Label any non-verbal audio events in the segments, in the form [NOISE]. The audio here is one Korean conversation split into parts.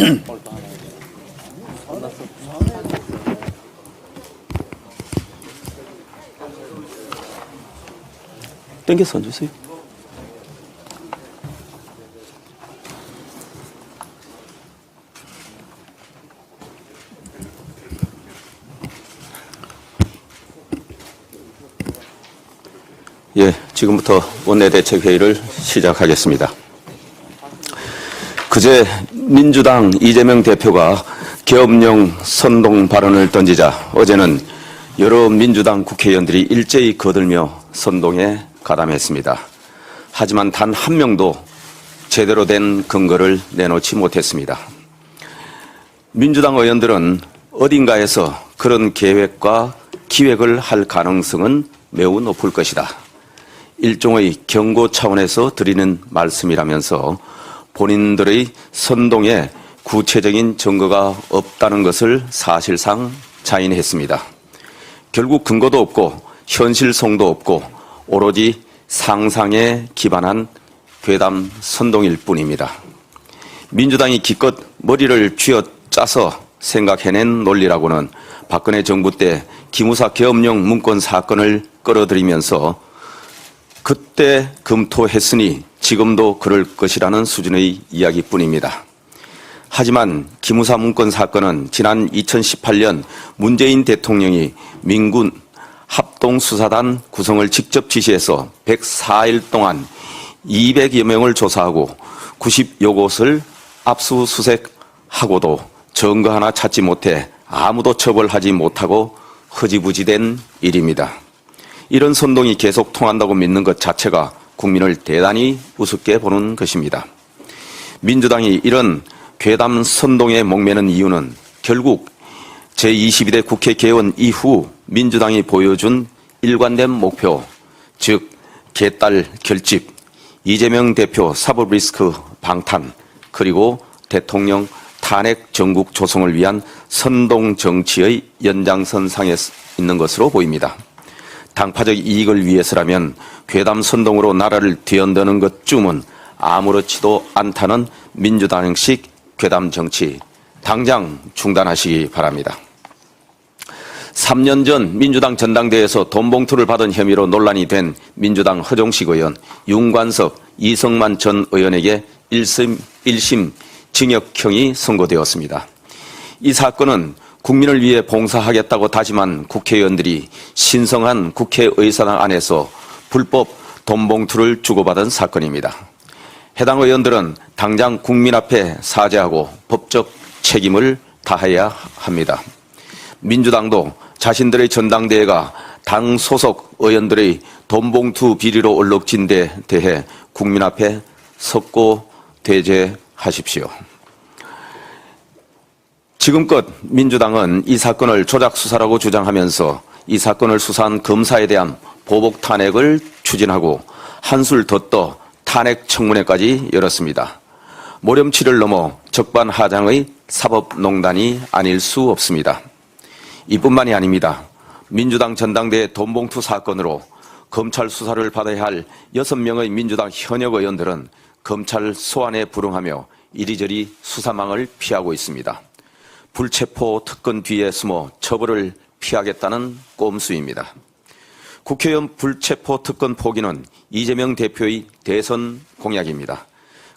[CLEARS THROAT] 땡겨서 얹으세요. 예, 지금부터 원내대책회의를 시작하겠습니다. 그제 민주당 이재명 대표가 계엄령 선동 발언을 던지자 어제는 여러 민주당 국회의원들이 일제히 거들며 선동에 가담했습니다. 하지만 단 한 명도 제대로 된 근거를 내놓지 못했습니다. 민주당 의원들은 어딘가에서 그런 계획과 기획을 할 가능성은 매우 높을 것이다. 일종의 경고 차원에서 드리는 말씀이라면서 본인들의 선동에 구체적인 증거가 없다는 것을 사실상 자인했습니다. 결국 근거도 없고 현실성도 없고 오로지 상상에 기반한 괴담 선동일 뿐입니다. 민주당이 기껏 머리를 쥐어 짜서 생각해낸 논리라고는 박근혜 정부 때 기무사 계엄령 문건 사건을 끌어들이면서 그때 검토했으니 지금도 그럴 것이라는 수준의 이야기뿐입니다. 하지만 기무사 문건 사건은 지난 2018년 문재인 대통령이 민군 합동수사단 구성을 직접 지시해서 104일 동안 200여 명을 조사하고 90여 곳을 압수수색하고도 증거 하나 찾지 못해 아무도 처벌하지 못하고 허지부지된 일입니다. 이런 선동이 계속 통한다고 믿는 것 자체가 국민을 대단히 우습게 보는 것입니다. 민주당이 이런 괴담 선동에 목매는 이유는 결국 제22대 국회 개원 이후 민주당이 보여준 일관된 목표, 즉 개딸 결집, 이재명 대표 사법 리스크 방탄, 그리고 대통령 탄핵 전국 조성을 위한 선동 정치의 연장선상에 있는 것으로 보입니다. 당파적 이익을 위해서라면 괴담 선동으로 나라를 뒤흔드는 것쯤은 아무렇지도 않다는 민주당식 괴담 정치 당장 중단하시기 바랍니다. 3년 전 민주당 전당대회에서 돈봉투를 받은 혐의로 논란이 된 민주당 허종식 의원, 윤관석, 이성만 전 의원에게 1심, 1심 징역형이 선고되었습니다. 이 사건은 국민을 위해 봉사하겠다고 다짐한 국회의원들이 신성한 국회의사당 안에서 불법 돈봉투를 주고받은 사건입니다. 해당 의원들은 당장 국민 앞에 사죄하고 법적 책임을 다해야 합니다. 민주당도 자신들의 전당대회가 당 소속 의원들의 돈봉투 비리로 얼룩진 데 대해 국민 앞에 석고 대죄하십시오. 지금껏 민주당은 이 사건을 조작 수사라고 주장하면서 이 사건을 수사한 검사에 대한 보복 탄핵을 추진하고 한술 더 떠 탄핵 청문회까지 열었습니다. 모렴치를 넘어 적반하장의 사법농단이 아닐 수 없습니다. 이뿐만이 아닙니다. 민주당 전당대회 돈봉투 사건으로 검찰 수사를 받아야 할 6명의 민주당 현역 의원들은 검찰 소환에 불응하며 이리저리 수사망을 피하고 있습니다. 불체포 특권 뒤에 숨어 처벌을 피하겠다는 꼼수입니다. 국회의원 불체포 특권 포기는 이재명 대표의 대선 공약입니다.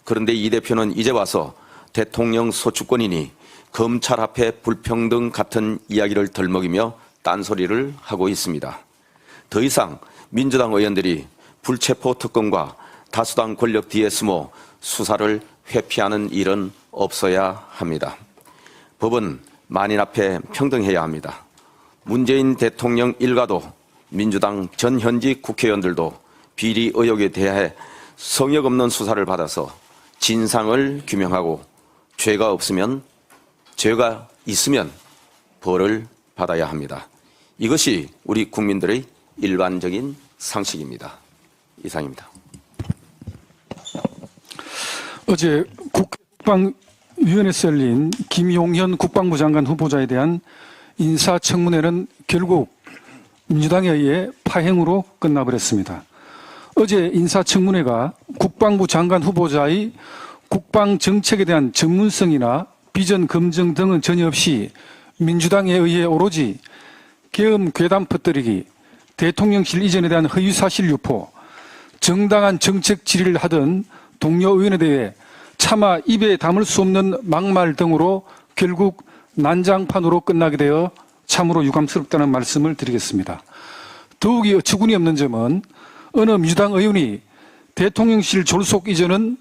그런데 이 대표는 이제 와서 대통령 소추권이니 검찰 앞에 불평등 같은 이야기를 덜먹이며 딴소리를 하고 있습니다. 더 이상 민주당 의원들이 불체포 특권과 다수당 권력 뒤에 숨어 수사를 회피하는 일은 없어야 합니다. 법은 만인 앞에 평등해야 합니다. 문재인 대통령 일가도 민주당 전 현직 국회의원들도 비리 의혹에 대해 성역 없는 수사를 받아서 진상을 규명하고 죄가 없으면 죄가 있으면 벌을 받아야 합니다. 이것이 우리 국민들의 일반적인 상식입니다. 이상입니다. 어제 국방 위원회에서 열린 김용현 국방부 장관 후보자에 대한 인사청문회는 결국 민주당에 의해 파행으로 끝나버렸습니다. 어제 인사청문회가 국방부 장관 후보자의 국방 정책에 대한 전문성이나 비전 검증 등은 전혀 없이 민주당에 의해 오로지 계엄 괴담 퍼뜨리기, 대통령실 이전에 대한 허위 사실 유포, 정당한 정책 질의를 하던 동료 의원에 대해 차마 입에 담을 수 없는 막말 등으로 결국 난장판으로 끝나게 되어 참으로 유감스럽다는 말씀을 드리겠습니다. 더욱이 어처구니 없는 점은 어느 민주당 의원이 대통령실 졸속 이전은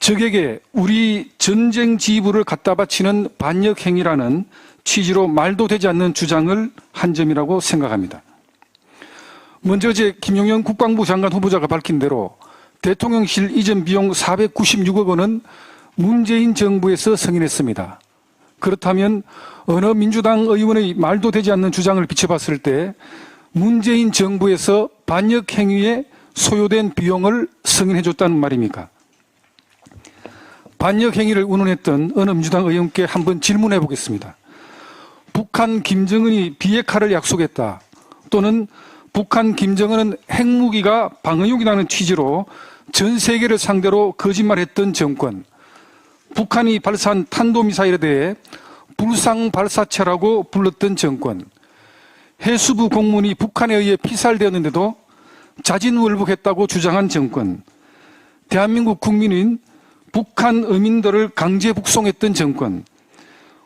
적에게 우리 전쟁 지휘부를 갖다 바치는 반역 행위라는 취지로 말도 되지 않는 주장을 한 점이라고 생각합니다. 먼저 어제 김용현 국방부 장관 후보자가 밝힌 대로 대통령실 이전 비용 496억 원은 문재인 정부에서 승인했습니다. 그렇다면 어느 민주당 의원의 말도 되지 않는 주장을 비춰봤을 때 문재인 정부에서 반역 행위에 소요된 비용을 승인해 줬다는 말입니까? 반역 행위를 운운했던 어느 민주당 의원께 한번 질문해 보겠습니다. 북한 김정은이 비핵화를 약속했다. 또는 북한 김정은은 핵무기가 방어용이라는 취지로 전 세계를 상대로 거짓말했던 정권. 북한이 발사한 탄도미사일에 대해 불상 발사체라고 불렀던 정권. 해수부 공문이 북한에 의해 피살되었는데도 자진월북했다고 주장한 정권. 대한민국 국민인 북한 어민들을 강제 북송했던 정권.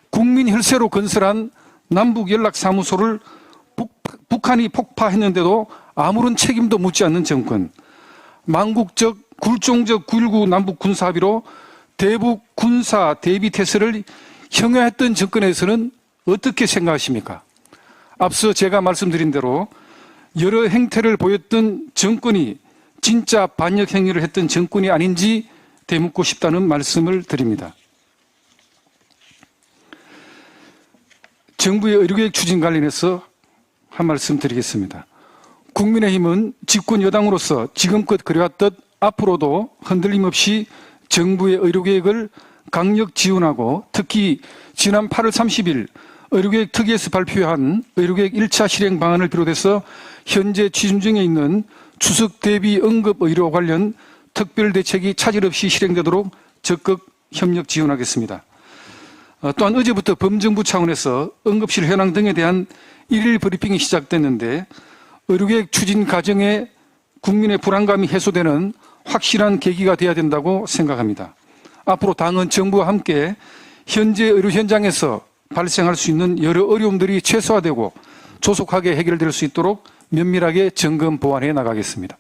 국민 혈세로 건설한 남북 연락사무소를 북, 북한이 폭파했는데도 아무런 책임도 묻지 않는 정권. 망국적 굴종적 9.19 남북 군사합의로 대북 군사 대비 태세를 형해했던 정권에서는 어떻게 생각하십니까? 앞서 제가 말씀드린 대로 여러 행태를 보였던 정권이 진짜 반역 행위를 했던 정권이 아닌지 되묻고 싶다는 말씀을 드립니다. 정부의 의료계획 추진 관련해서 한 말씀 드리겠습니다. 국민의힘은 집권 여당으로서 지금껏 그래왔듯 앞으로도 흔들림 없이 정부의 의료계획을 강력 지원하고 특히 지난 8월 30일 의료계획 특위에서 발표한 의료계획 1차 실행 방안을 비롯해서 현재 추진 중에 있는 추석 대비 응급 의료 관련 특별 대책이 차질 없이 실행되도록 적극 협력 지원하겠습니다. 어, 또한 어제부터 범정부 차원에서 응급실 현황 등에 대한 일일 브리핑이 시작됐는데 의료계획 추진 과정에 국민의 불안감이 해소되는 확실한 계기가 되어야 된다고 생각합니다. 앞으로 당은 정부와 함께 현재 의료 현장에서 발생할 수 있는 여러 어려움들이 최소화되고 조속하게 해결될 수 있도록 면밀하게 점검 보완해 나가겠습니다.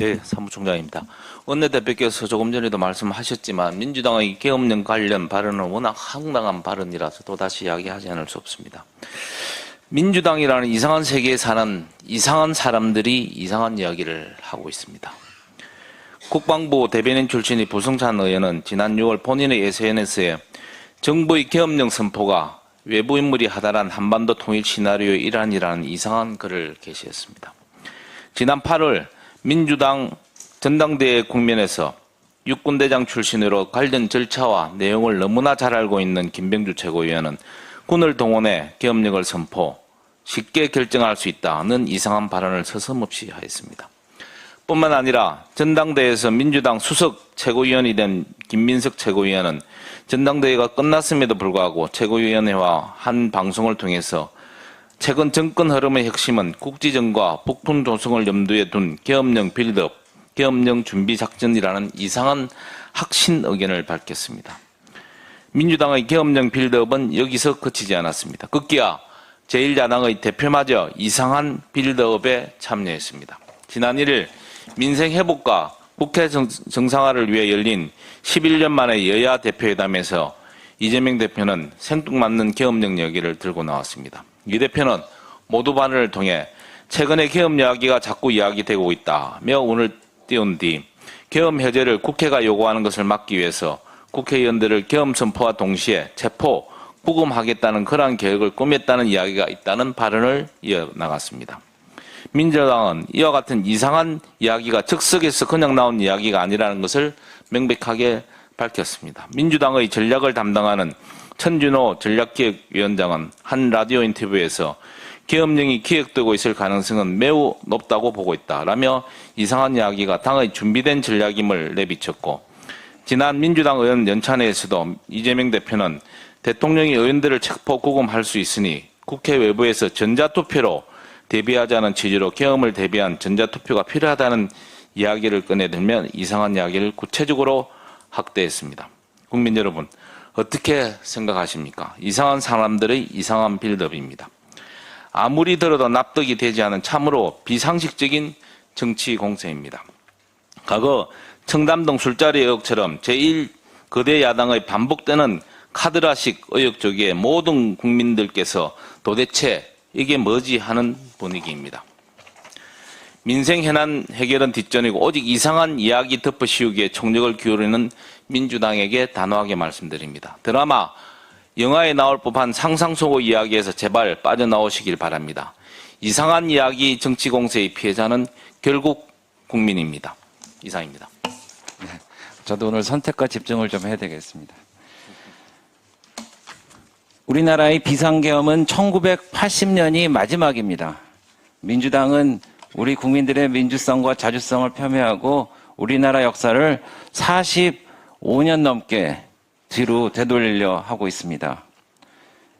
예, 사무총장입니다. 원내대표께서 조금 전에도 말씀하셨지만 민주당의 계엄령 관련 발언은 워낙 황당한 발언이라서 또다시 이야기하지 않을 수 없습니다. 민주당이라는 이상한 세계에 사는 이상한 사람들이 이상한 이야기를 하고 있습니다. 국방부 대변인 출신의 부승찬 의원은 지난 6월 본인의 SNS에 정부의 계엄령 선포가 외부 인물이 하달한 한반도 통일 시나리오의 일환이라는 이상한 글을 게시했습니다. 지난 8월 민주당 전당대회 국면에서 육군대장 출신으로 관련 절차와 내용을 너무나 잘 알고 있는 김병주 최고위원은 군을 동원해 계엄령을 선포, 쉽게 결정할 수 있다는 이상한 발언을 서슴없이 하였습니다. 뿐만 아니라 전당대회에서 민주당 수석 최고위원이 된 김민석 최고위원은 전당대회가 끝났음에도 불구하고 최고위원회와 한 방송을 통해서 최근 정권 흐름의 핵심은 국지전과 북풍 조성을 염두에 둔 계엄령 빌드업, 계엄령 준비 작전이라는 이상한 확신 의견을 밝혔습니다. 민주당의 계엄령 빌드업은 여기서 그치지 않았습니다. 급기야 제1야당의 대표마저 이상한 빌드업에 참여했습니다. 지난 1일 민생 회복과 국회 정- 정상화를 위해 열린 11년 만의 여야 대표회담에서 이재명 대표는 생뚱맞는 계엄령 이야기를 들고 나왔습니다. 이 대표는 모두 발언을 통해 최근에 계엄 이야기가 자꾸 이야기되고 있다며 오늘 띄운 뒤 계엄 해제를 국회가 요구하는 것을 막기 위해서 국회의원들을 계엄 선포와 동시에 체포, 구금하겠다는 그러한 계획을 꾸몄다는 이야기가 있다는 발언을 이어나갔습니다. 민주당은 이와 같은 이상한 이야기가 즉석에서 그냥 나온 이야기가 아니라는 것을 명백하게 밝혔습니다. 민주당의 전략을 담당하는 천준호 전략기획위원장은 한 라디오 인터뷰에서 계엄령이 기획되고 있을 가능성은 매우 높다고 보고 있다라며 이상한 이야기가 당의 준비된 전략임을 내비쳤고 지난 민주당 의원 연찬회에서도 이재명 대표는 대통령이 의원들을 척포 구금할 수 있으니 국회 외부에서 전자투표로 대비하자는 취지로 계엄을 대비한 전자투표가 필요하다는 이야기를 꺼내들면 이상한 이야기를 구체적으로 확대했습니다. 국민 여러분, 어떻게 생각하십니까? 이상한 사람들의 이상한 빌드업입니다. 아무리 들어도 납득이 되지 않은 참으로 비상식적인 정치 공세입니다. 과거 청담동 술자리 의혹처럼 제1 거대 야당의 반복되는 카드라식 의혹 쪽에 모든 국민들께서 도대체 이게 뭐지 하는 분위기입니다. 민생 현안 해결은 뒷전이고 오직 이상한 이야기 덮어 씌우기에 총력을 기울이는 민주당에게 단호하게 말씀드립니다. 드라마 영화에 나올 법한 상상 속의 이야기에서 제발 빠져나오시길 바랍니다. 이상한 이야기 정치 공세의 피해자는 결국 국민입니다. 이상입니다. 저도 오늘 선택과 집중을 좀 해야 되겠습니다. 우리나라의 비상계엄은 1980년이 마지막입니다. 민주당은 우리 국민들의 민주성과 자주성을 폄훼하고 우리나라 역사를 45년 넘게 뒤로 되돌리려 하고 있습니다.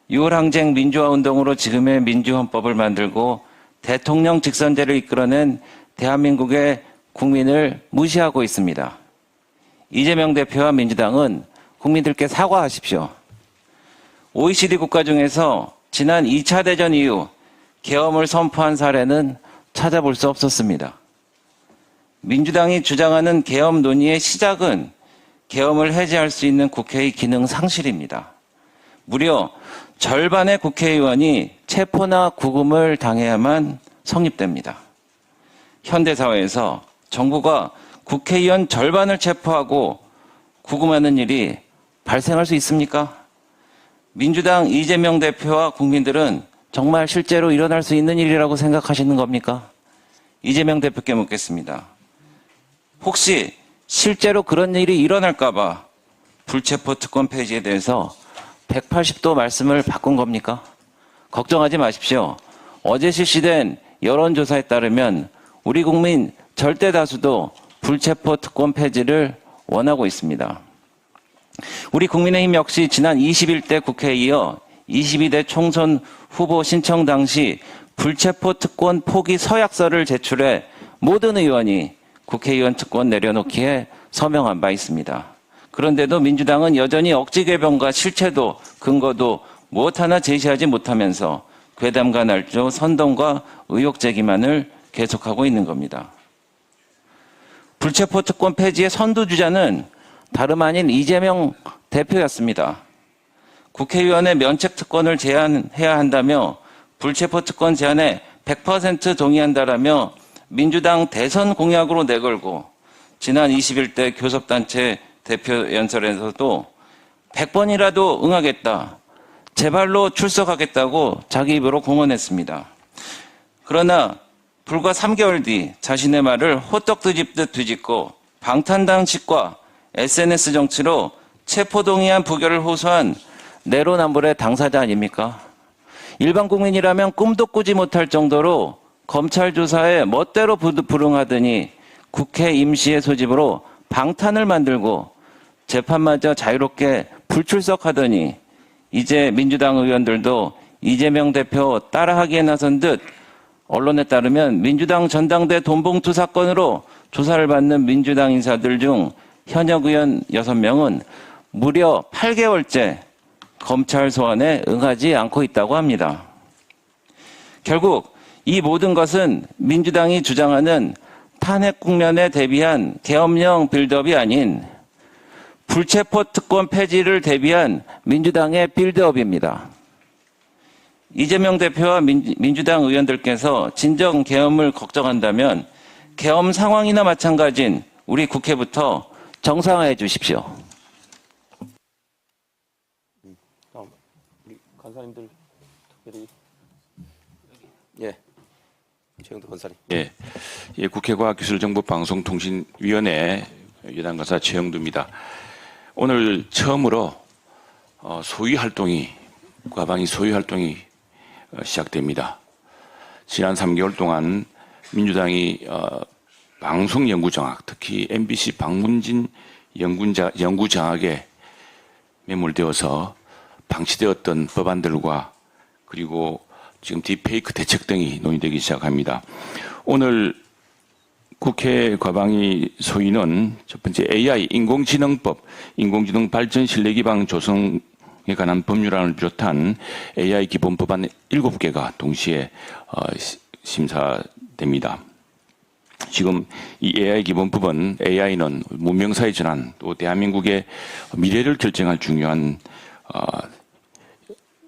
6월 항쟁 민주화 운동으로 지금의 민주헌법을 만들고 대통령 직선제를 이끌어낸 대한민국의 국민을 무시하고 있습니다. 이재명 대표와 민주당은 국민들께 사과하십시오. OECD 국가 중에서 지난 2차 대전 이후 계엄을 선포한 사례는 찾아볼 수 없었습니다. 민주당이 주장하는 계엄 논의의 시작은 계엄을 해제할 수 있는 국회의 기능 상실입니다. 무려 절반의 국회의원이 체포나 구금을 당해야만 성립됩니다. 현대사회에서 정부가 국회의원 절반을 체포하고 구금하는 일이 발생할 수 있습니까? 민주당 이재명 대표와 국민들은 정말 실제로 일어날 수 있는 일이라고 생각하시는 겁니까? 이재명 대표께 묻겠습니다. 혹시 실제로 그런 일이 일어날까봐 불체포 특권 폐지에 대해서 180도 말씀을 바꾼 겁니까? 걱정하지 마십시오. 어제 실시된 여론조사에 따르면 우리 국민 절대 다수도 불체포 특권 폐지를 원하고 있습니다. 우리 국민의힘 역시 지난 21대 국회에 이어 22대 총선 후보 신청 당시 불체포 특권 포기 서약서를 제출해 모든 의원이 국회의원 특권 내려놓기에 서명한 바 있습니다. 그런데도 민주당은 여전히 억지 개변과 실체도 근거도 무엇 하나 제시하지 못하면서 괴담과 날조, 선동과 의혹 제기만을 계속하고 있는 겁니다. 불체포 특권 폐지의 선두주자는 다름 아닌 이재명 대표였습니다. 국회의원의 면책 특권을 제한해야 한다며 불체포 특권 제한에 100% 동의한다라며 민주당 대선 공약으로 내걸고 지난 21대 교섭단체 대표 연설에서도 100번이라도 응하겠다. 제발로 출석하겠다고 자기 입으로 공언했습니다. 그러나 불과 3개월 뒤 자신의 말을 호떡 뒤집듯 뒤집고 방탄당식과 SNS 정치로 체포동의안 부결을 호소한 내로남불의 당사자 아닙니까? 일반 국민이라면 꿈도 꾸지 못할 정도로 검찰 조사에 멋대로 부- 불응하더니 국회 임시의 소집으로 방탄을 만들고 재판마저 자유롭게 불출석하더니 이제 민주당 의원들도 이재명 대표 따라하기에 나선 듯 언론에 따르면 민주당 전당대 돈봉투 사건으로 조사를 받는 민주당 인사들 중 현역 의원 6명은 무려 8개월째 검찰 소환에 응하지 않고 있다고 합니다. 결국 이 모든 것은 민주당이 주장하는 탄핵 국면에 대비한 계엄령 빌드업이 아닌 불체포 특권 폐지를 대비한 민주당의 빌드업입니다. 이재명 대표와 민, 민주당 의원들께서 진정 계엄을 걱정한다면 계엄 상황이나 마찬가지인 우리 국회부터 정상화해 주십시오. 우리 간사님들 특별히 예 최영도 간사님. 예, 예 국회 과학기술정보방송통신위원회 여당가사 최영두입니다. 오늘 처음으로 어, 소위 활동이 과방위 소위 활동이 어, 시작됩니다. 지난 3개월 동안 민주당이 어, 방송 연구정학, 특히 MBC 박문진 연구자, 연구 장악에 매몰되어서 방치되었던 법안들과 그리고 지금 딥페이크 대책 등이 논의되기 시작합니다. 오늘 국회 과방위 소위는 첫 번째 AI 인공지능법, 인공지능 발전 신뢰 기반 조성에 관한 법률안을 비롯한 AI 기본 법안 7개가 동시에 어, 시- 심사됩니다. 지금 이 AI 기본법은 AI는 문명사의 전환 또 대한민국의 미래를 결정할 중요한 어,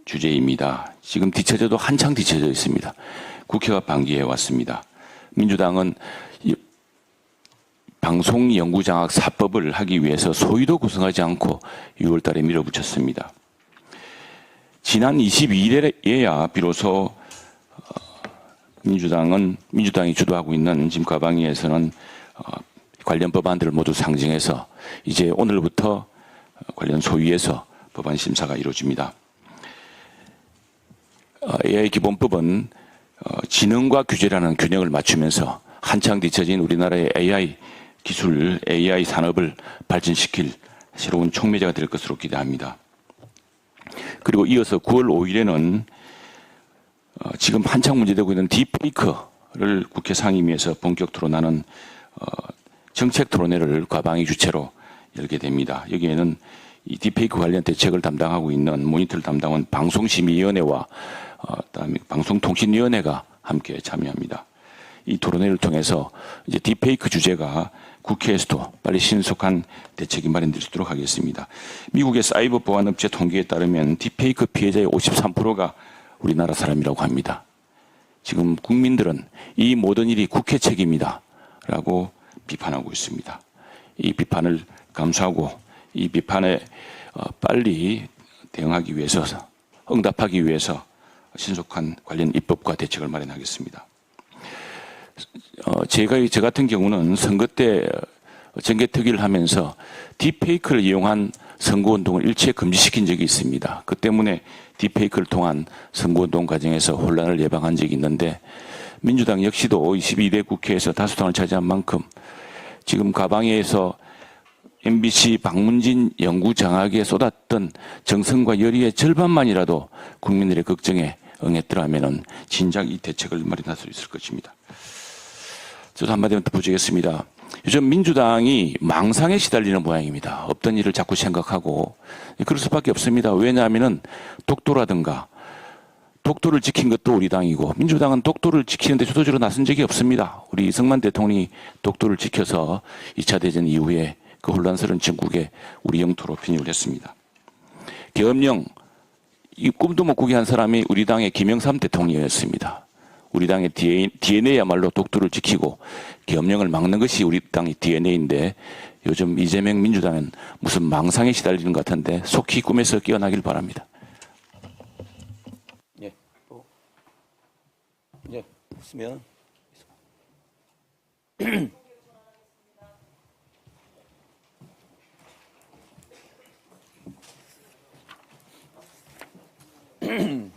주제입니다. 지금 뒤처져도 한창 뒤처져 있습니다. 국회가 방기해 왔습니다. 민주당은 이 방송연구장악 사법을 하기 위해서 소위도 구성하지 않고 6월 달에 밀어붙였습니다. 지난 22일에야 비로소 민주당은 민주당이 주도하고 있는 지금 과방위에서는 어, 관련 법안들을 모두 상정해서 이제 오늘부터 어, 관련 소위에서 법안 심사가 이루어집니다. 어, AI 기본법은 어, 지능과 규제라는 균형을 맞추면서 한창 뒤처진 우리나라의 AI 기술, AI 산업을 발전시킬 새로운 촉매제가 될 것으로 기대합니다. 그리고 이어서 9월 5일에는 어, 지금 한창 문제되고 있는 딥페이크를 국회 상임위에서 본격 토론하는 어, 정책 토론회를 과방위 주체로 열게 됩니다. 여기에는 이 딥페이크 관련 대책을 담당하고 있는 모니터를 담당한 방송심의위원회와 어, 그다음에 방송통신위원회가 함께 참여합니다. 이 토론회를 통해서 이제 딥페이크 주제가 국회에서도 빨리 신속한 대책이 마련될 수 있도록 하겠습니다. 미국의 사이버 보안 업체 통계에 따르면 딥페이크 피해자의 53%가 우리나라 사람이라고 합니다. 지금 국민들은 이 모든 일이 국회 책임이다. 라고 비판하고 있습니다. 이 비판을 감수하고 이 비판에 어, 빨리 대응하기 위해서, 응답하기 위해서 신속한 관련 입법과 대책을 마련하겠습니다. 어, 제가, 저 같은 경우는 선거 때 정개특위를 하면서 딥페이크를 이용한 선거운동을 일체 금지시킨 적이 있습니다. 그 때문에 딥페이크를 통한 선거운동 과정에서 혼란을 예방한 적이 있는데 민주당 역시도 22대 국회에서 다수당을 차지한 만큼 지금 가방에서 MBC 박문진 연구 장학에 쏟았던 정성과 열의의 절반만이라도 국민들의 걱정에 응했더라면 진작 이 대책을 마련할 수 있을 것입니다. 저도 한마디만 덧붙이겠습니다. 요즘 민주당이 망상에 시달리는 모양입니다. 없던 일을 자꾸 생각하고 그럴 수밖에 없습니다. 왜냐하면은 독도라든가 독도를 지킨 것도 우리 당이고 민주당은 독도를 지키는데 주도적으로 나선 적이 없습니다. 우리 이승만 대통령이 독도를 지켜서 2차 대전 이후에 그 혼란스러운 전국에 우리 영토로 편입을 했습니다. 계엄령 이 꿈도 못 꾸게 한 사람이 우리 당의 김영삼 대통령이었습니다. 우리 당의 DNA야말로 독도를 지키고 겸영을 막는 것이 우리 당의 DNA인데 요즘 이재명 민주당은 무슨 망상에 시달리는 것 같은데 속히 꿈에서 깨어나길 바랍니다. 예. 또. 예. 있으면 [CLEARS THROAT] [CLEARS THROAT]